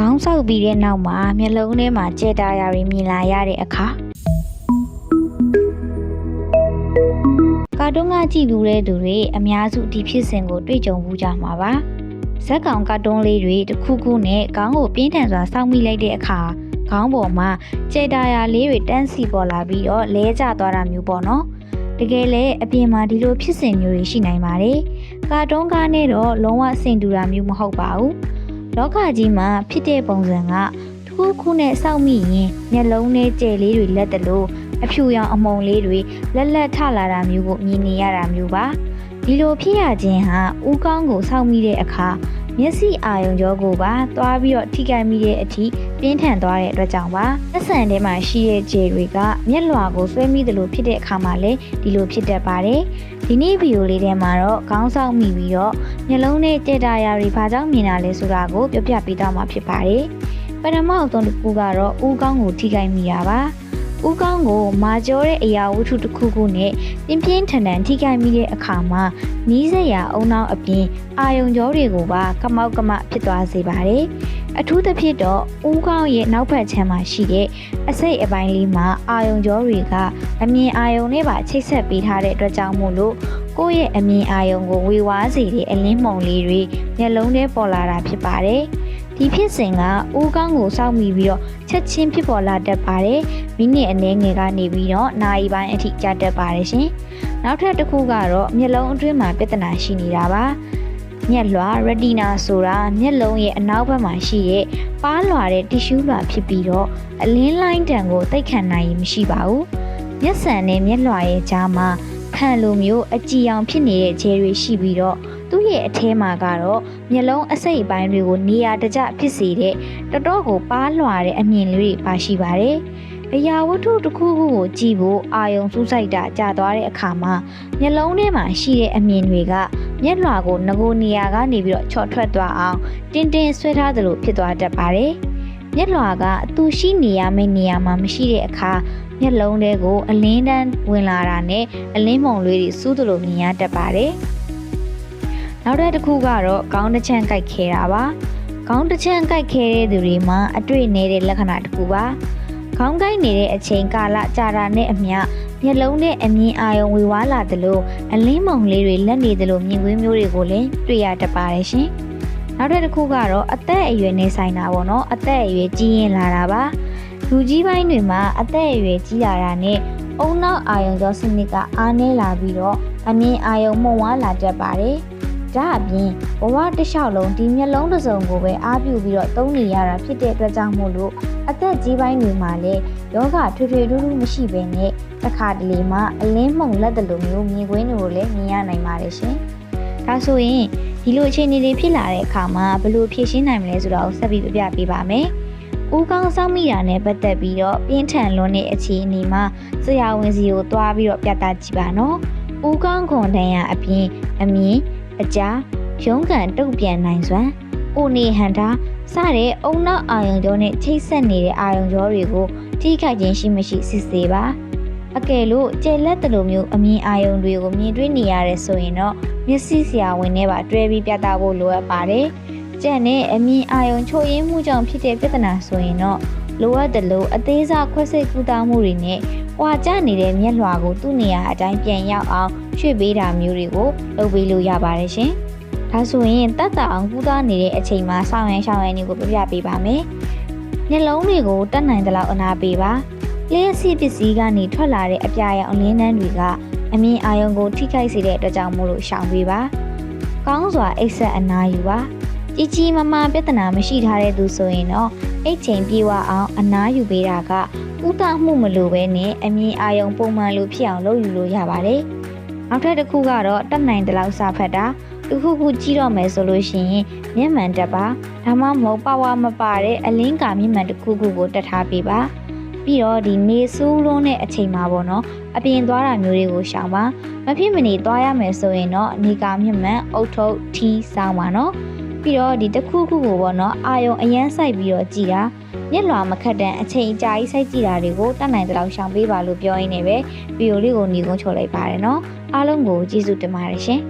ခေါင်းဆောက်ပြီးတဲ့နောက်မှာမျက်လုံးထဲမှာကြဲတာရာတွေမြင်လာရတဲ့အခါကာတွန်းကကြည့်ဘူးတဲ့သူတွေအများစုဒီဖြစ်စဉ်ကိုတွေ့ကြုံဘူးကြမှာပါဇက်ကောင်ကာတွန်းလေးတွေတစ်ခုခုနဲ့ခေါင်းကိုပြင်းထန်စွာစောင့်မိလိုက်တဲ့အခါခေါင်းပေါ်မှာကြဲတာရာလေးတွေတန်းစီပေါ်လာပြီးတော့လဲကျသွားတာမျိုးပေါ့နော်တကယ်လဲအပြင်မှာဒီလိုဖြစ်စဉ်မျိုးတွေရှိနိုင်ပါတယ်ကာတွန်းကားနဲ့တော့လုံးဝစင်တူတာမျိုးမဟုတ်ပါဘူး လောကကြီးမှာဖြစ်တဲ့ပုံစံကတစ်ခုခုနဲ့စောင့်မိရင်မျက်လုံးနဲ့ကြယ်လေးတွေလက်တလို့အဖြူရောင်အမုံလေးတွေလက်လက်ထလာတာမျိုးကိုမြင်နေရတာမျိုးပါဒီလိုဖြစ်ရခြင်းဟာဥကောင်းကိုစောင့်မိတဲ့အခါမျက်စိအာရုံကြောကိုပါသွားပြီးတော့ထိခိုက်မိတဲ့အထိ ပြင်းထန်သွားတဲ့အတွက်ကြောင့်ပါသက်ဆန်ထဲမှာရှိတဲ့ကြယ်တွေကမျက်လွှာကိုဆွဲမိသလိုဖြစ်တဲ့အခါမှာလည်းဒီလိုဖြစ်တတ်ပါတယ်ဒီနေ့ဗီဒီယိုလေးထဲမှာတော့ခေါင်းဆောင်မိပြီးတော့မျက်လုံးနဲ့ကြက်တာရာတွေဘာကြောင့်မြင်တာလဲဆိုတာကိုပြောပြပေးသွားမှာဖြစ်ပါတယ်။ပထမအဆုံးတစ်ခုကတော့ဥကောင်းကိုထိခိုက်မိတာပါ။ဥကောင်းကိုမာကျောတဲ့အရာဝတ္ထုတစ်ခုခုနဲ့ပြင်းပြင်းထန်ထန်ထိခိုက်မိတဲ့အခါမှာနီးစက်ရာအုံနောက်အပြင်အာယုံကြောတွေကိုပါကမောက်ကမဖြစ်သွားစေပါတယ်။အထူးသဖြင့်တော့ဥကောင်းရဲ့နောက်ဘက်ခြမ်းမှာရှိတဲ့အစိတ်အပိုင်းလေးမှာအာယုံကြောတွေကအမြင်အာယုံနဲ့ပါချိတ်ဆက်ပေးထားတဲ့အတွက်ကြောင့်မို့လို့ကိုယ့်ရဲ့အမြင်အာရုံကိုဝေဝါးစေတဲ့အလင်းမှုန်လေးတွေမျက်လုံးထဲပေါ်လာတာဖြစ်ပါတယ်။ဒီဖြစ်စဉ်ကဦးကောင်းကိုစောင့်မိပြီးတော့ချက်ချင်းဖြစ်ပေါ်လာတတ်ပါတယ်။မိနစ်အနည်းငယ်ကနေပြီးတော့နာရီပိုင်းအထိကြာတတ်ပါတယ်ရှင်။နောက်ထပ်တစ်ခုကတော့မျက်လုံးအတွင်းမှာပြဿနာရှိနေတာပါ။ မျက်လွှာ retina ဆိုတာမျက်လုံးရဲ့အနောက်ဘက်မှာရှိတဲ့ပါးလွှာတဲ့ tissue လွှာဖြစ်ပြီးတော့အလင်းလိုင်းတံကိုသိပ်ခံနိုင်ရင်မရှိပါဘူး။မျက်စံနဲ့မျက်လွှာရဲ့ကြားမှာဖန်လိုမျိုးအကြည်အောင်ဖြစ်နေတဲ့ခြေတွေရှိပြီးတော့သူ့ရဲ့အထဲမှာကတော့မျက်လုံးအစိတ်အပိုင်းတွေကိုနေရာတကျဖြစ်စေတဲ့တော်တော်ကိုပါးလွှာတဲ့အမြင်လေးတွေပါရှိပါတယ်။အရာဝတ္ထုတစ်ခုခုကိုကြည့်ဖို့အာယုံစူးစိုက်တာကြာသွားတဲ့အခါမှာမျက်လုံးထဲမှာရှိတဲ့အမြင်တွေက မျက်လွှာကိုငကိုနေရာကနေပြီးတော့ချော့ထွက်သွားအောင်တင်းတင်းဆွဲထားသလိုဖြစ်သွားတတ်ပါတယ်။မျက်လွှာကသူရှိနေရမယ့်နေရာမှာမရှိတဲ့အခါမျက်လုံးထဲကိုအလင်းတန်းဝင်လာတာနဲ့အလင်းမုံလေးတွေစူးသလိုမြင်ရတတ်ပါတယ်။နောက်တစ်ခုကတော့ခေါင်းတစ်ချမ်းကိုက်ခဲတာပါ။ခေါင်းတစ်ချမ်းကိုက်ခဲတဲ့သူတွေမှာအတွေ့နေတဲ့လက္ခဏာတစ်ခုပါ။ခေါင်းကိုက်နေတဲ့အချိန်ကာလကြာတာနဲ့အမျှ မျက်လုံးနဲ့အမြင်အာရုံဝေဝါးလာသလိုအလင်းမုံလေးတွေလက်နေသလိုမြင်ကွင်းမျိုးတွေကိုလည်းတွေ့ရတတ်ပါတယ်ရှင်။နောက်တစ်ခုကတော့အသက်အရွယ်နဲ့ဆိုင်တာပေါ့နော်။အသက်အရွယ်ကြီးရင်လာတာပါ။လူကြီးပိုင်းတွေမှာအသက်အရွယ်ကြီးလာတာနဲ့အုံနောက်အာယုံကြောစနစ်ကအားနည်းလာပြီးတော့အမြင်အာယုံမှုံဝါလာတတ်ပါတယ်။ဒါအပြင် ဘဝတစ်လျှောက်လုံးဒီမျက်လုံးတစ်စုံကိုပဲအားပြုပြီးတော့သုံးနေရတာဖြစ်တဲ့အတွက်ကြောင့်မို့လို့အသက်ကြီးပိုင်းတွေမှာလည်းယောဂထွေထွေထူးထူးမရှိဘဲနဲ့တစ်ခါတလေမှအလင်းမှုန်လက်တလူမျိုးမြင်ကွင်းတွေကိုလည်းမြင်ရနိုင်ပါတယ်ရှင်။ဒါဆိုရင်ဒီလိုအခြေအနေတွေဖြစ်လာတဲ့အခါမှာဘယ်လိုဖြေရှင်းနိုင်မလဲဆိုတာကိုဆက်ပြီးပြပြပေးပါမယ်။ဦးကောင်းစောင့်မိတာနဲ့ပတ်သက်ပြီးတော့ပြင်းထန်လွန်းတဲ့အခြေအနေမှာဆရာဝန်စီကိုသွားပြီးတော့ပြသကြည့်ပါနော်။ဦးကောင်းခွန်တန်ရအပြင်အမြင်အကြား ရုံးကန်တုတ်ပြန်နိုင်စွမ်းအိုနေဟန်တာစတဲ့အုံနောက်အာယုံကြောနဲ့ချိတ်ဆက်နေတဲ့အာယုံကြောတွေကိုထိခိုက်ခြင်းရှိမရှိစစ်ဆေးပါ။အကယ်လို့ကြယ်လက်တလိုမျိုးအမြင်အာယုံတွေကိုမြင်တွေ့နေရတဲ့ဆိုရင်တော့မျက်စိဆရာဝန်နဲ့ပါတွဲပြီးပြသဖို့လိုအပ်ပါတယ်။ကြံ့နဲ့အမြင်အာရုံချို့ယွင်းမှုကြောင့်ဖြစ်တဲ့ပြဿနာဆိုရင်တော့လိုအပ်တယ်လို့အသေးစားခွဲစိတ်ကူတာမှုတွေနဲ့ဟွာကျနေတဲ့မျက်လွှာကိုသူ့နေရာအတိုင်းပြန်ရောက်အောင်ရွှေ့ပေးတာမျိုးတွေကိုလုပ်ပေးလို့ရပါတယ်ရှင်။ ဒါဆိုရင်တတ်တာအောင်ကူတာနေတဲ့အချိန်မှာဆောင်းရန်ရှောင်းရန်တွေကိုပြပြပေးပါမယ်။မျက်လုံးတွေကိုတတ်နိုင်တဲ့လောက်အနာပေးပါ။လျှက်စီပစ္စည်းကနေထွက်လာတဲ့အပြာရောင်အလင်းနှန်းတွေကအမြင်အာရုံကိုထိခိုက်စေတဲ့အတွက်ကြောင့်မို့လို့ရှောင်ပေးပါ။ကောင်းစွာအိပ်ဆက်အနာယူပါ။ကြီးကြီးမားမားပြဿနာမရှိထားတဲ့သူဆိုရင်တော့အိတ်ချိန်ပြေဝအောင်အနားယူပေးတာကကုသမှုမလိုပဲနဲ့အမြင်အာရုံပုံမှန်လိုဖြစ်အောင်လုပ်ယူလို့ရပါတယ်။နောက်ထပ်တစ်ခုကတော့တက်နိုင်တဲ့လောက်စာဖတ်တာ တစ်ခုခုကြီးတော့မယ်ဆိုလို့ရှိရင်မျက်မှန်တက်ပါဒါမှမဟုတ်ပါဝါမပါတဲ့အလင်းကာမျက်မှန်တစ်ခုခုကိုတက်ထားပေးပါပြီးတော့ဒီနေဆူးလုံးတဲ့အချိန်မှာပေါ့နော်အပြင်သွားတာမျိုးတွေကိုရှောင်ပါမဖြစ်မနေသွားရမယ်ဆိုရင်တော့နေကာမျက်မှန်အုတ်ထုတ်ထီးစောင်းပါနော်ပြီးတော့ဒီတစ်ခုခုကိုပေါ့နော်အာယုံအရန်ဆိုင်ပြီးတော့ကြည်တာမျက်လွှာမခတ်တဲ့အချိန်အကြာကြီးစိုက်ကြည့်တာတွေကိုတတ်နိုင်တဲ့လောက်ရှောင်ပေးပါလို့ပြောရင်းနဲ့ပဲဗီဒီယိုလေးကိုညီကုန်းချုပ်လိုက်ပါတယ်နော်အားလုံးကိုကျေးဇူးတင်ပါတယ်ရှင်